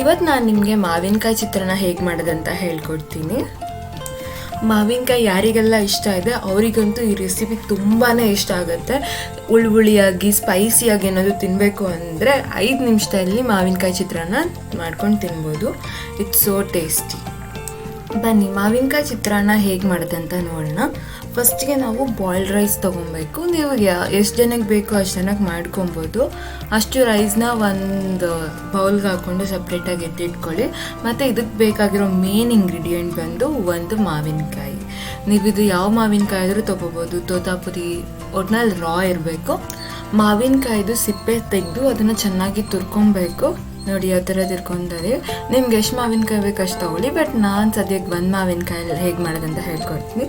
ಇವತ್ತು ನಾನು ನಿಮಗೆ ಮಾವಿನಕಾಯಿ ಚಿತ್ರಾನ್ನ ಹೇಗೆ ಮಾಡೋದಂತ ಹೇಳ್ಕೊಡ್ತೀನಿ. ಮಾವಿನಕಾಯಿ ಯಾರಿಗೆಲ್ಲ ಇಷ್ಟ ಇದೆ, ಅವರಿಗಂತೂ ಈ ರೆಸಿಪಿ ತುಂಬಾ ಇಷ್ಟ ಆಗುತ್ತೆ. ಉಳ್ಬುಳಿಯಾಗಿ ಸ್ಪೈಸಿಯಾಗಿ ಏನಾದರೂ ತಿನ್ನಬೇಕು ಅಂದರೆ ಐದು ನಿಮಿಷದಲ್ಲಿ ಮಾವಿನಕಾಯಿ ಚಿತ್ರಾನ್ನ ಮಾಡ್ಕೊಂಡು ತಿನ್ಬೋದು. ಇಟ್ಸ್ ಸೋ ಟೇಸ್ಟಿ ಬನ್ನಿ, ಮಾವಿನಕಾಯಿ ಚಿತ್ರಾನ್ನ ಹೇಗೆ ಮಾಡೋದಂತ ನೋಡೋಣ. ಫಸ್ಟಿಗೆ ನಾವು ಬಾಯ್ಲ್ಡ್ ರೈಸ್ ತೊಗೊಬೇಕು. ನೀವು ಎಷ್ಟು ಜನಕ್ಕೆ ಬೇಕೋ ಅಷ್ಟು ಜನಕ್ಕೆ ಮಾಡ್ಕೊಬೋದು. ಅಷ್ಟು ರೈಸ್ನ ಒಂದು ಬೌಲ್ಗೆ ಹಾಕ್ಕೊಂಡು ಸಪ್ರೇಟಾಗಿ ಎತ್ತಿಟ್ಕೊಳ್ಳಿ. ಮತ್ತು ಇದಕ್ಕೆ ಬೇಕಾಗಿರೋ ಮೇನ್ ಇಂಗ್ರೀಡಿಯೆಂಟ್ ಬಂದು ಒಂದು ಮಾವಿನಕಾಯಿ. ನೀವು ಇದು ಯಾವ ಮಾವಿನಕಾಯಿ ಆದರೂ ತೊಗೋಬೋದು. ತೋತಾಪುರಿ ಒಟ್ನಲ್ಲಿ ರಾ ಇರಬೇಕು. ಮಾವಿನಕಾಯಿದು ಸಿಪ್ಪೆ ತೆಗೆದು ಅದನ್ನು ಚೆನ್ನಾಗಿ ತುರ್ಕೊಬೇಕು. ನೋಡಿ ಯಾವ ಥರ ತಿರ್ಕೊಂಡರೆ ನಿಮ್ಗೆ ಎಷ್ಟು ಮಾವಿನಕಾಯಿ ಬೇಕು ಅಷ್ಟು ತೊಗೊಳ್ಳಿ. ಬಟ್ ನಾನು ಸದ್ಯಕ್ಕೆ ಒಂದು ಮಾವಿನಕಾಯಿ ಹೇಗೆ ಮಾಡೋದಂತ ಹೇಳ್ಕೊಡ್ತೀನಿ.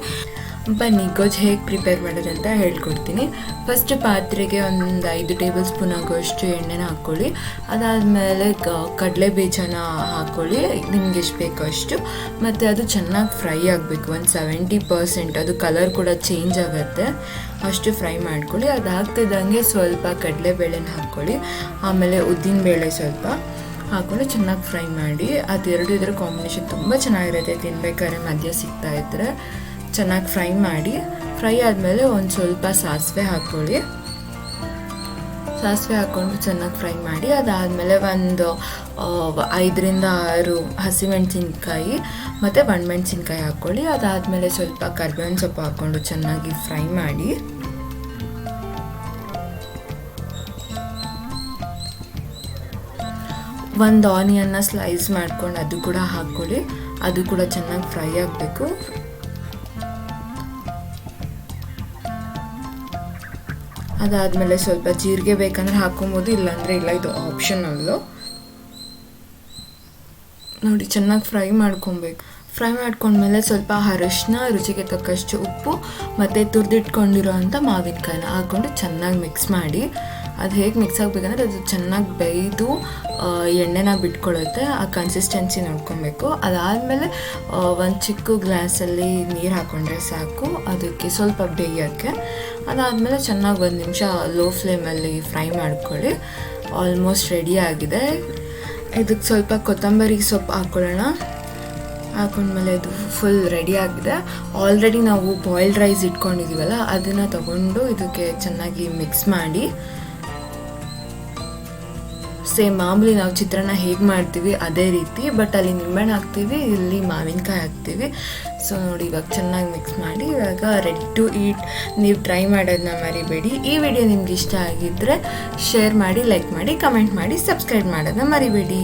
ಬನ್ನಿ ಗೊಜ್ಜು ಹೇಗೆ ಪ್ರಿಪೇರ್ ಮಾಡೋದು ಅಂತ ಹೇಳ್ಕೊಡ್ತೀನಿ. ಫಸ್ಟ್ ಪಾತ್ರೆಗೆ ಒಂದು ಐದು ಟೇಬಲ್ ಸ್ಪೂನ್ ಆಗೋಷ್ಟು ಎಣ್ಣೆನ ಹಾಕ್ಕೊಳ್ಳಿ. ಅದಾದಮೇಲೆ ಕಡಲೆ ಬೀಜನ ಹಾಕ್ಕೊಳ್ಳಿ. ನಿಮ್ಗೆ ಎಷ್ಟು ಬೇಕೋ ಅಷ್ಟು. ಮತ್ತು ಅದು ಚೆನ್ನಾಗಿ ಫ್ರೈ ಆಗಬೇಕು. ಒಂದು ಸೆವೆಂಟಿ ಪರ್ಸೆಂಟ್ ಅದು ಕಲರ್ ಕೂಡ ಚೇಂಜ್ ಆಗುತ್ತೆ. ಅಷ್ಟು ಫ್ರೈ ಮಾಡ್ಕೊಳ್ಳಿ. ಅದಾಗ್ತಿದ್ದಂಗೆ ಹಾಕ್ತಿದ್ದಂಗೆ ಸ್ವಲ್ಪ ಕಡಲೆಬೇಳೆನ ಹಾಕ್ಕೊಳ್ಳಿ. ಆಮೇಲೆ ಉದ್ದಿನಬೇಳೆ ಸ್ವಲ್ಪ ಹಾಕೊಂಡು ಚೆನ್ನಾಗಿ ಫ್ರೈ ಮಾಡಿ. ಅದೆರಡು ಇದರ ಕಾಂಬಿನೇಷನ್ ತುಂಬ ಚೆನ್ನಾಗಿರುತ್ತೆ. ತಿನ್ಬೇಕಾದ್ರೆ ಮಧ್ಯ ಸಿಗ್ತಾ ಇದ್ದರೆ ಚೆನ್ನಾಗಿ ಫ್ರೈ ಮಾಡಿ, ಫ್ರೈ ಆದಮೇಲೆ ಒಂದು ಸ್ವಲ್ಪ ಸಾಸಿವೆ ಹಾಕ್ಕೊಳ್ಳಿ. ಸಾಸಿವೆ ಹಾಕ್ಕೊಂಡು ಚೆನ್ನಾಗಿ ಫ್ರೈ ಮಾಡಿ, ಅದಾದಮೇಲೆ ಒಂದು ಐದರಿಂದ ಆರು ಹಸಿಮೆಣಸಿನ್ಕಾಯಿ ಮತ್ತು ಒಣಮೆಣಸಿನ್ಕಾಯಿ ಹಾಕ್ಕೊಳ್ಳಿ. ಅದಾದಮೇಲೆ ಸ್ವಲ್ಪ ಕರ್ಬೇವಿನ ಸೊಪ್ಪು ಹಾಕ್ಕೊಂಡು ಚೆನ್ನಾಗಿ ಫ್ರೈ ಮಾಡಿ. ಒಂದು ಆನಿಯನ್ನ ಸ್ಲೈಸ್ ಮಾಡ್ಕೊಂಡು ಅದು ಕೂಡ ಹಾಕ್ಕೊಳ್ಳಿ. ಅದು ಕೂಡ ಚೆನ್ನಾಗಿ ಫ್ರೈ ಆಗಬೇಕು. ಅದಾದಮೇಲೆ ಸ್ವಲ್ಪ ಜೀರಿಗೆ ಬೇಕಂದ್ರೆ ಹಾಕೊಬೋದು, ಇಲ್ಲಾಂದರೆ ಇಲ್ಲ, ಇದು ಆಪ್ಷನಲ್ಲು ನೋಡಿ, ಚೆನ್ನಾಗಿ ಫ್ರೈ ಮಾಡ್ಕೊಬೇಕು. ಫ್ರೈ ಮಾಡ್ಕೊಂಡ್ಮೇಲೆ ಸ್ವಲ್ಪ ಅರಶಿನ, ರುಚಿಗೆ ತಕ್ಕಷ್ಟು ಉಪ್ಪು, ಮತ್ತು ತುರಿದಿಟ್ಕೊಂಡಿರೋ ಅಂಥ ಮಾವಿನಕಾಯಿನ ಹಾಕ್ಕೊಂಡು ಚೆನ್ನಾಗಿ ಮಿಕ್ಸ್ ಮಾಡಿ. ಅದು ಹೇಗೆ ಮಿಕ್ಸ್ ಆಗಬೇಕಂದ್ರೆ ಅದು ಚೆನ್ನಾಗಿ ಬೇಯ್ದು ಎಣ್ಣೆನ ಬಿಟ್ಕೊಳ್ಳುತ್ತೆ ಆ ಕನ್ಸಿಸ್ಟೆನ್ಸಿ ನೋಡ್ಕೊಬೇಕು. ಅದಾದಮೇಲೆ ಒಂದು ಚಿಕ್ಕ ಗ್ಲಾಸಲ್ಲಿ ನೀರು ಹಾಕ್ಕೊಂಡ್ರೆ ಸಾಕು. ಅದಕ್ಕೆ ಸ್ವಲ್ಪ ಬೇಯೋಕ್ಕೆ ಅದಾದಮೇಲೆ ಚೆನ್ನಾಗಿ ಒಂದು ನಿಮಿಷ ಲೋ ಫ್ಲೇಮಲ್ಲಿ ಫ್ರೈ ಮಾಡ್ಕೊಳ್ಳಿ. ಆಲ್ಮೋಸ್ಟ್ ರೆಡಿ ಆಗಿದೆ. ಇದಕ್ಕೆ ಸ್ವಲ್ಪ ಕೊತ್ತಂಬರಿ ಸೊಪ್ಪು ಹಾಕ್ಕೊಳ್ಳೋಣ ಹಾಕೊಂಡ್ಮೇಲೆ ಇದು ಫುಲ್ ರೆಡಿ ಆಗಿದೆ. ಆಲ್ರೆಡಿ ನಾವು ಬಾಯ್ಲ್ಡ್ ರೈಸ್ ಇಟ್ಕೊಂಡಿದ್ದೀವಲ್ಲ ಅದನ್ನು ತಗೊಂಡು ಇದಕ್ಕೆ ಚೆನ್ನಾಗಿ ಮಿಕ್ಸ್ ಮಾಡಿ. ಸೇಮ್ ಮಾಮೂಲಿ ನಾವು ಚಿತ್ರಾನ್ನ ಹೇಗೆ ಮಾಡ್ತೀವಿ ಅದೇ ರೀತಿ ಬಟ್ ಅಲ್ಲಿ ನಿಂಬೆಹಣ್ಣು ಹಾಕ್ತೀವಿ, ಇಲ್ಲಿ ಮಾವಿನಕಾಯಿ ಹಾಕ್ತೀವಿ. ಸೊ ನೋಡಿ, ಇವಾಗ ಚೆನ್ನಾಗಿ ಮಿಕ್ಸ್ ಮಾಡಿ, ಇವಾಗ ರೆಡಿ ಟು ಈಟ್ ನೀವು ಟ್ರೈ ಮಾಡೋದನ್ನ ಮರಿಬೇಡಿ. ಈ ವಿಡಿಯೋ ನಿಮ್ಗೆ ಇಷ್ಟ ಆಗಿದ್ದರೆ ಶೇರ್ ಮಾಡಿ ಲೈಕ್ ಮಾಡಿ ಕಮೆಂಟ್ ಮಾಡಿ ಸಬ್ಸ್ಕ್ರೈಬ್ ಮಾಡೋದನ್ನ ಮರಿಬೇಡಿ.